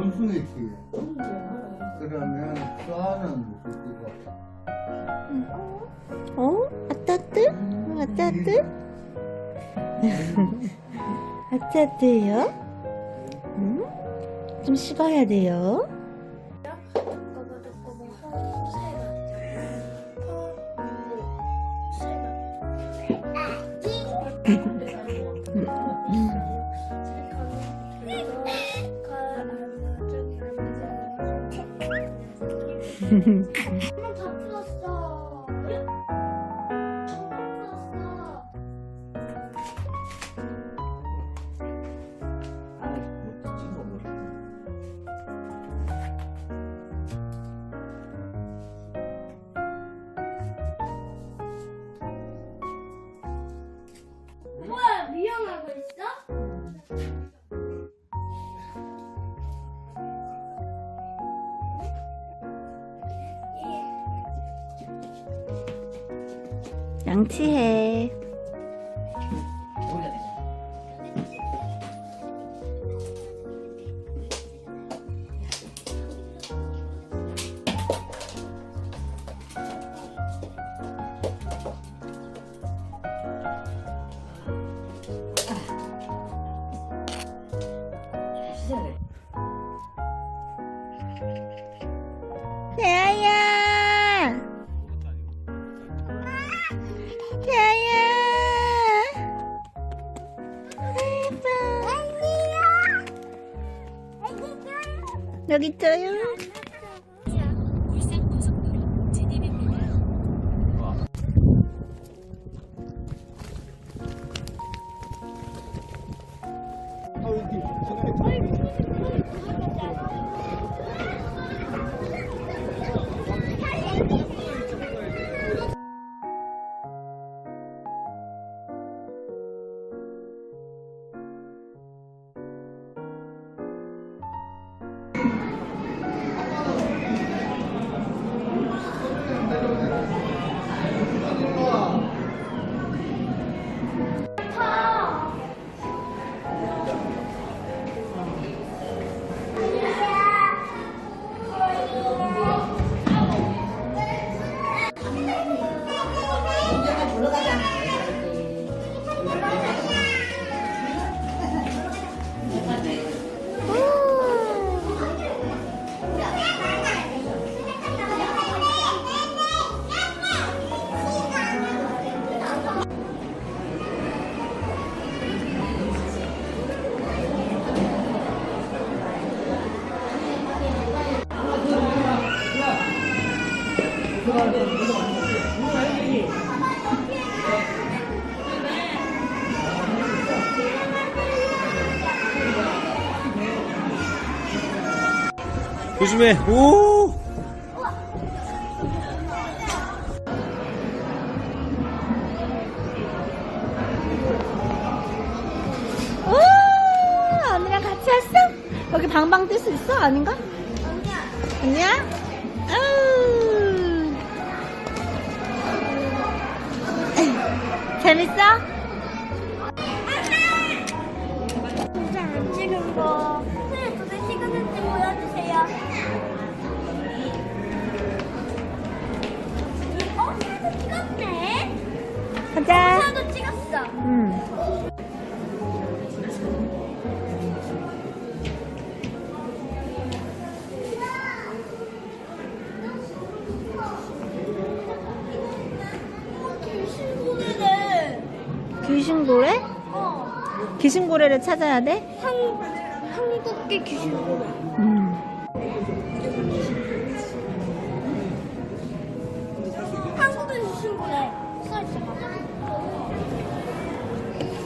원숭이 키에 그러면 쏴는 그거 어? 아따뜨? 아따뜨? 아따뜨요? 응? 좀 식어야 돼요. 양치해. 조심해. 오! 오, 언니랑 같이 왔어? 여기 방방 뛸수 있어? 아닌가? 아니야. 아우. 재밌어? 귀신고래? 어. 귀신고래를 찾아야 돼? 한, 한국계 귀신고래. 음. 한국의 귀신고래. 써있어 봐.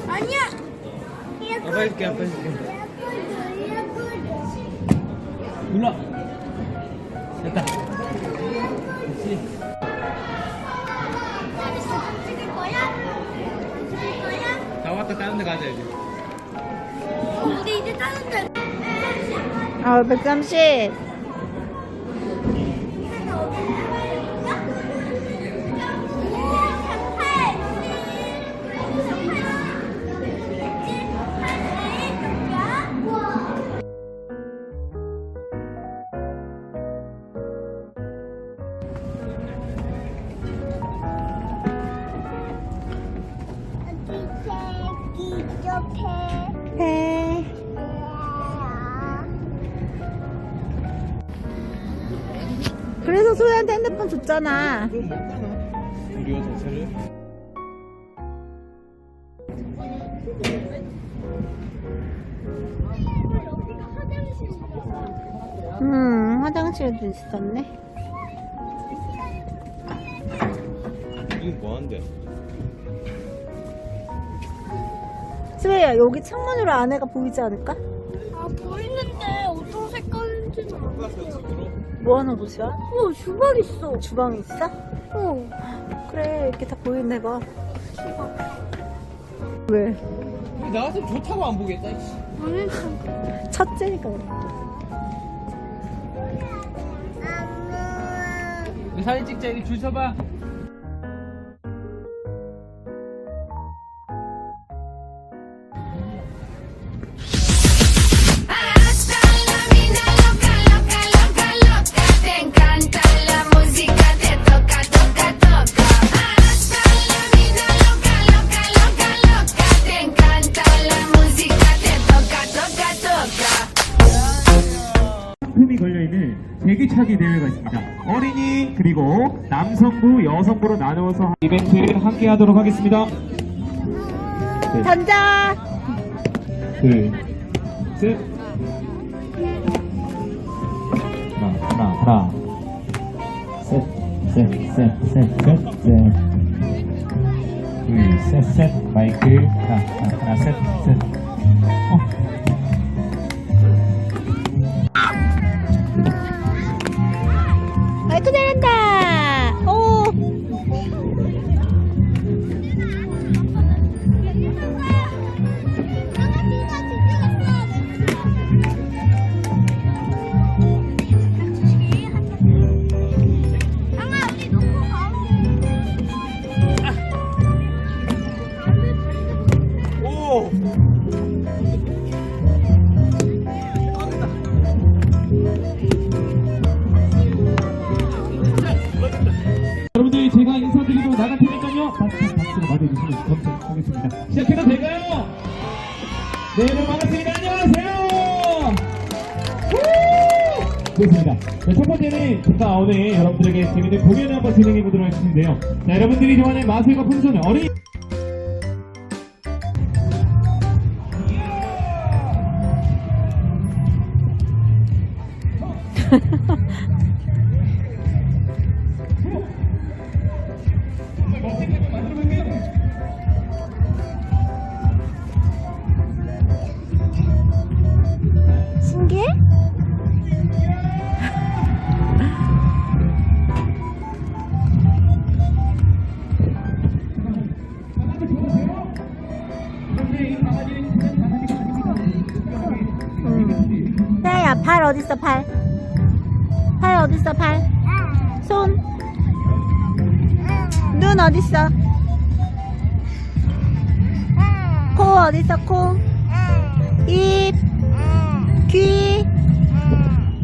아니야. 아빠 해줄게, 아빠 해줄게. 다 다른 데 가자, 이제. 우리 이제 다른 데. 아, 130. 가나? 우리가 화장실이야. 음, 화장실도 있었네. 이건 뭐한데? 수혜야, 여기 창문으로 안에가 보이지 않을까? 아 보이는 뭐 하는 곳이야? 어 주방 있어. 주방이 있어? 어. 그래, 이렇게 다 보이네 봐. 왜? 왜 나한테 좋다고 안 보겠다, 이씨. 아니 참. 첫째니까 그래. 내 사진 찍자, 여기 줄 서봐. 남성부 여성부로 나누어서 이벤트 함께 하도록 하겠습니다. 던져! 둘, 셋. 하나, 하나, 하나. 셋, 셋, 셋, 셋, 셋, 셋. 둘, 셋, 셋. 마이크. 하나, 하나, 하나, 셋, 셋. 어. 시작해도 될까요? 네, 여러분 반갑습니다. 안녕하세요. 후! 좋습니다. 네, 첫 번째는 제가 오늘 여러분들에게 재밌는 공연을 한번 진행해 보도록 하겠는데요. 자, 여러분들이 좋아하는 마술과 풍선을 어린이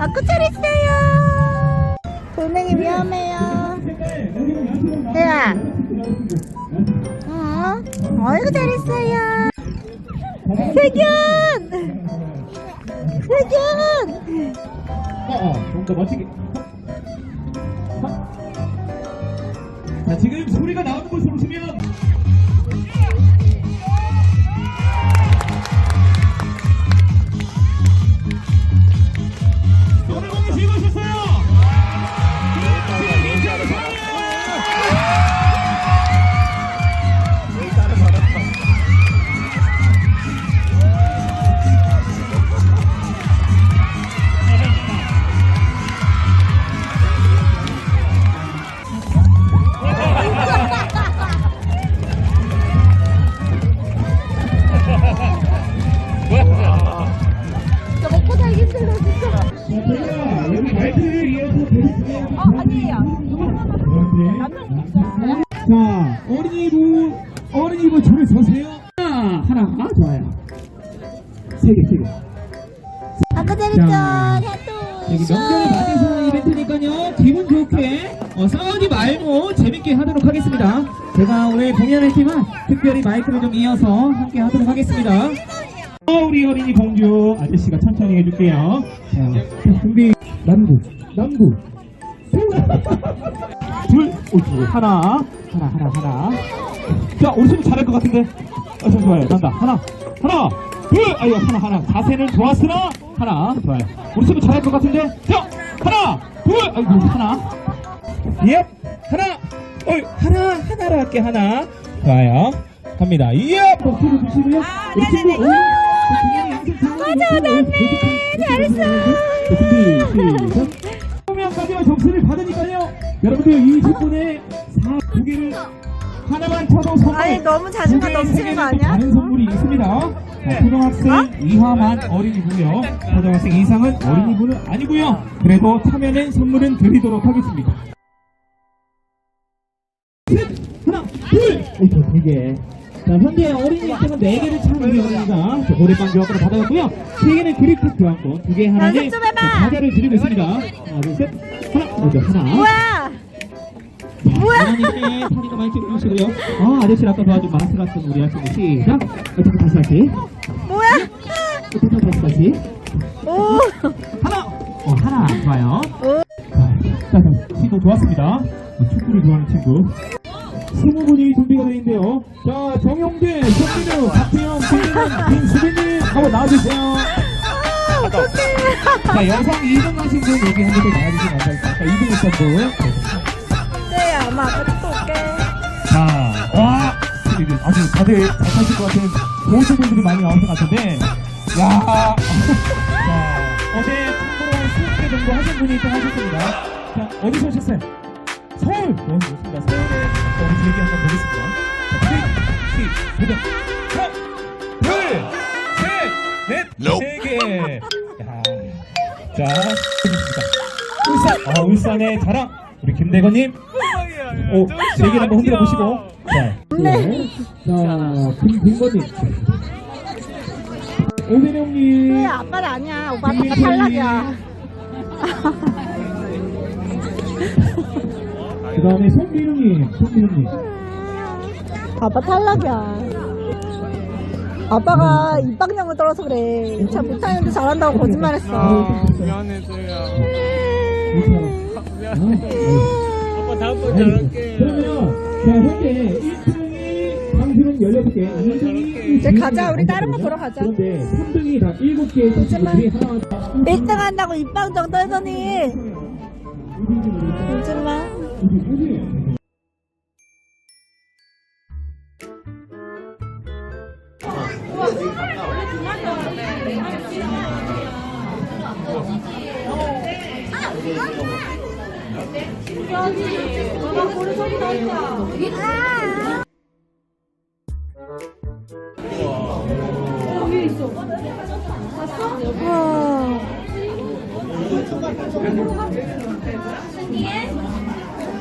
아, 끝자리어요 돌멩이 위험해요. 태야. 어? 어이구, 잘했어요. 세균! 세균! 어, 어, 좀더 멋지게. 자, 지금 소리가 나오는 곳으로 오시면 어, 싸우지 말고 재밌게 하도록 하겠습니다. 제가 오늘 공연했지만 특별히 마이크를 좀 이어서 함께 하도록 하겠습니다. 어, 우리 어린이 공주 아저씨가 천천히 해줄게요. 자, 자, 준비. 남구, 남구, 둘, 오, 둘, 하나, 하나, 하나, 하나. 자, 우리 친구 잘할 것 같은데. 어, 참 좋아요. 난다. 하나, 하나, 둘, 아이고, 하나, 하나. 자세는 좋았으나, 하나, 좋아요. 우리 친구 잘할 것 같은데. 자, 하나, 둘, 아이고, 하나. 예, 하나, 어, 하나, 하나로 할게, 하나. 좋아요. 갑니다. 예, 박수를 주시고요. 우리 친구, 오, 맞아, 나네. 잘했어. 시작. 명까지와 점수를 받으니까요. 여러분들 이 10분에 4두 개를 하나만 쳐도 선물. 아니, 너무 자신감 넘치는 거 아니야? 다른 선물이 있습니다. 자, 초등학생 이하만 어린이고요. 초등학생 이상은 어린이분은 아니고요. 그래도 참여는 선물은 드리도록 하겠습니다. 세 개. 자, 현재 어린이 입장은 4개를 참여해 어린이가 자, 고래빵 교환권을 받아갔고요. 3개는 그립톡 교환권, 2개 하나는 연습 좀 해봐. 과자를 드리고 있습니다. 하나, 둘, 셋, 하나, 먼저 하나. 뭐야? 뭐야? 어머님께 사진도 많이 찍어주시고요. 아, 아저씨 아까 도와준 마스라스 우리 학생 시작. 어떻게 다시 할게. 뭐야? 어떻게 다시 다시. 오. 하나. 어, 하나. 좋아요. 오. 자, 자, 친구 좋았습니다. 어, 축구를 좋아하는 친구. 스무 분이 준비가 되어 있는데요. 자, 정용재, 손민우, 박태영, 김민환, 김수빈님 한번 나와주세요. 아, 어떡해. 자, 여성 2등 하신 분 여기 한 분도 나와주시면 감사하겠습니다. 자, 2등 했던 분. 네, 아마 아빠도 또 올게. 자, 와! 아주 다들 잘 사실 것 같은 고수분들이 많이 나온 것 같은데, 야 자, 어제 참고로 한 20개 정도 하신 분이 또 하셨습니다. 자, 어디서 오셨어요? 서울! 네, 좋습니다. 서울에 우리 얘기 한번 보겠습니다. 자, 시, 시작. 하나, 둘, 셋, 넷, 세 개. 야, 자, 해주십니다. 울산, 아, 울산의 자랑, 우리 김대건님. 오, 세 개를 한번 흔들어 보시고. 자, 네. 자, 김빈거님. 오대령님. 왜 아빠는 아니야. 오빠 아빠 탈락이야. 그 다음에 손민우님. 손민우님. 아빠 탈락이야. 아빠가 입방령을 떨어서 그래. 잘 못하는데 잘한다고 거짓말했어. 미안해, 소야. 아빠 다음번 잘할게. 그러면, 자, 현재 1등이 당신은 16개, 2등이 이제 가자. 우리 다른 거 보러 가자. 그런데 3등이 다 7개 선수들이 하나 1등 한다고 입방정 떨더니. 요즘만. 와. 나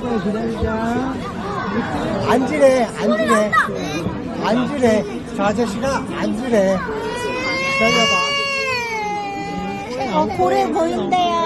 거야 기다리자 앉으래 앉으래. 앉으래. 저 아저씨가 앉으래. 기다려봐. 어, 고래 보인대요.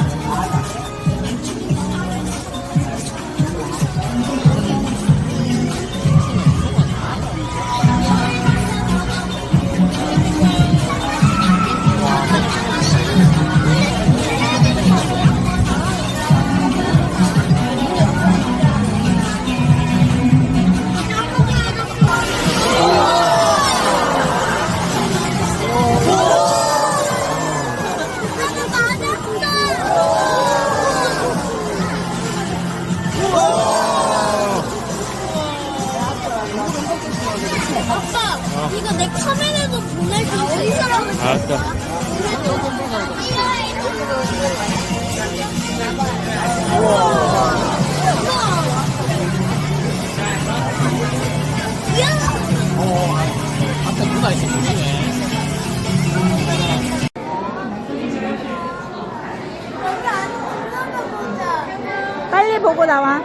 보고 나와.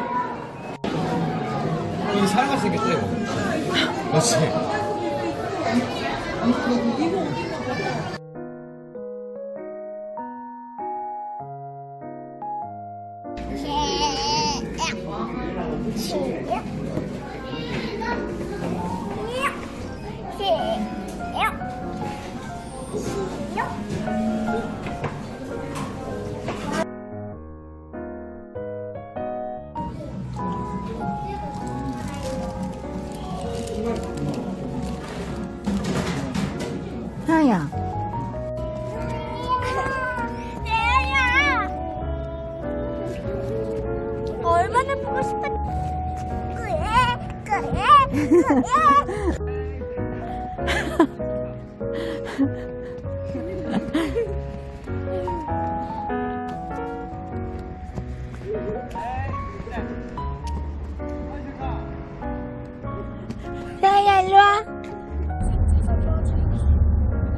여기 사람같이 생겼다 이거. 그렇지.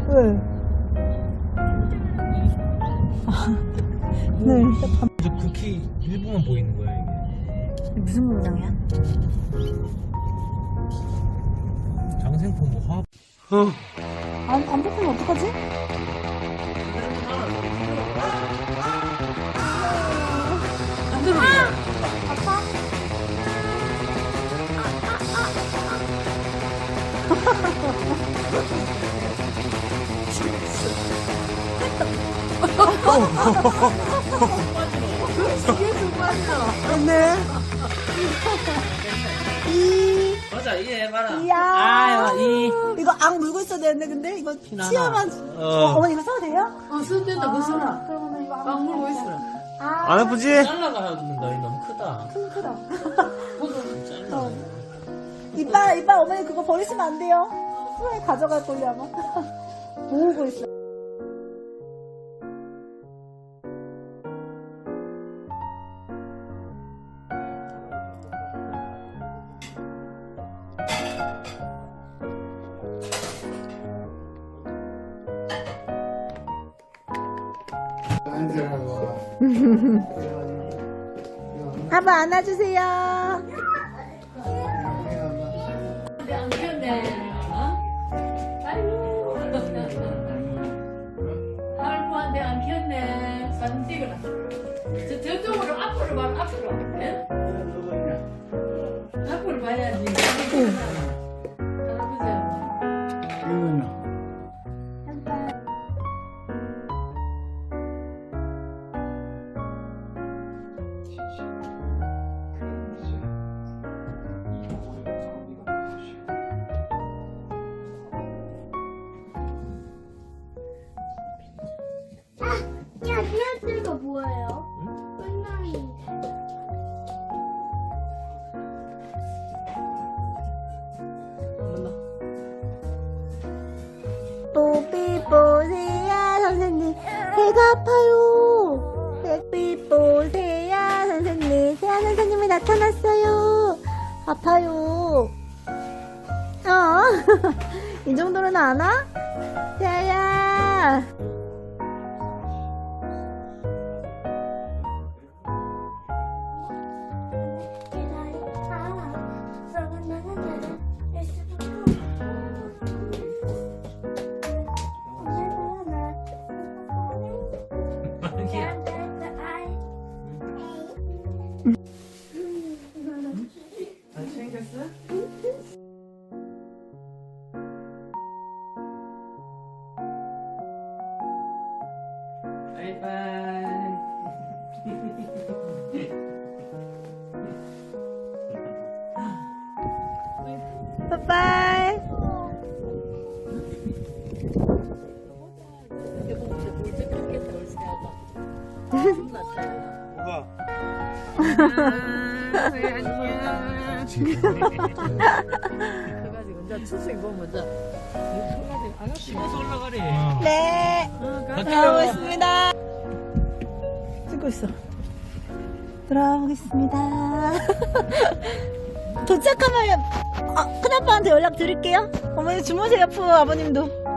왜? 네. 저 극히 일부만 보이는 거야 이게. 무슨 문장이야? 장생포 뭐 화합. 안, 안 뽑히면 어떡하지? 네. 이. 맞아 이해해봐라. 이야. 아유 이. 이거 악 물고 있어야 되는데, 근데 이거 치아만. 어. 어. 어 머니 이거 써도 돼요? 어, 쓰된다 그 써라. 그러면 이거 악 아, 물고 있어라. 안 아프지? 잘라가야 된다, 이 너무 크다. 크다. 잘라. 이빨, 이빨 어머니 그거 버리시면 안 돼요. 후에 가져갈 걸요, 아마. 모으고 있어. 한번 안아주세요. 안. 어? 아이고. 할부한테 안 키웠네. 사진 찍어라. 저, 저쪽으로 앞으로 봐, 앞으로. 예? 뭐예요? 들어가보겠습니다. 도착하면 아, 큰아빠한테 연락 드릴게요. 어머니 주무세요, 푸 아버님도.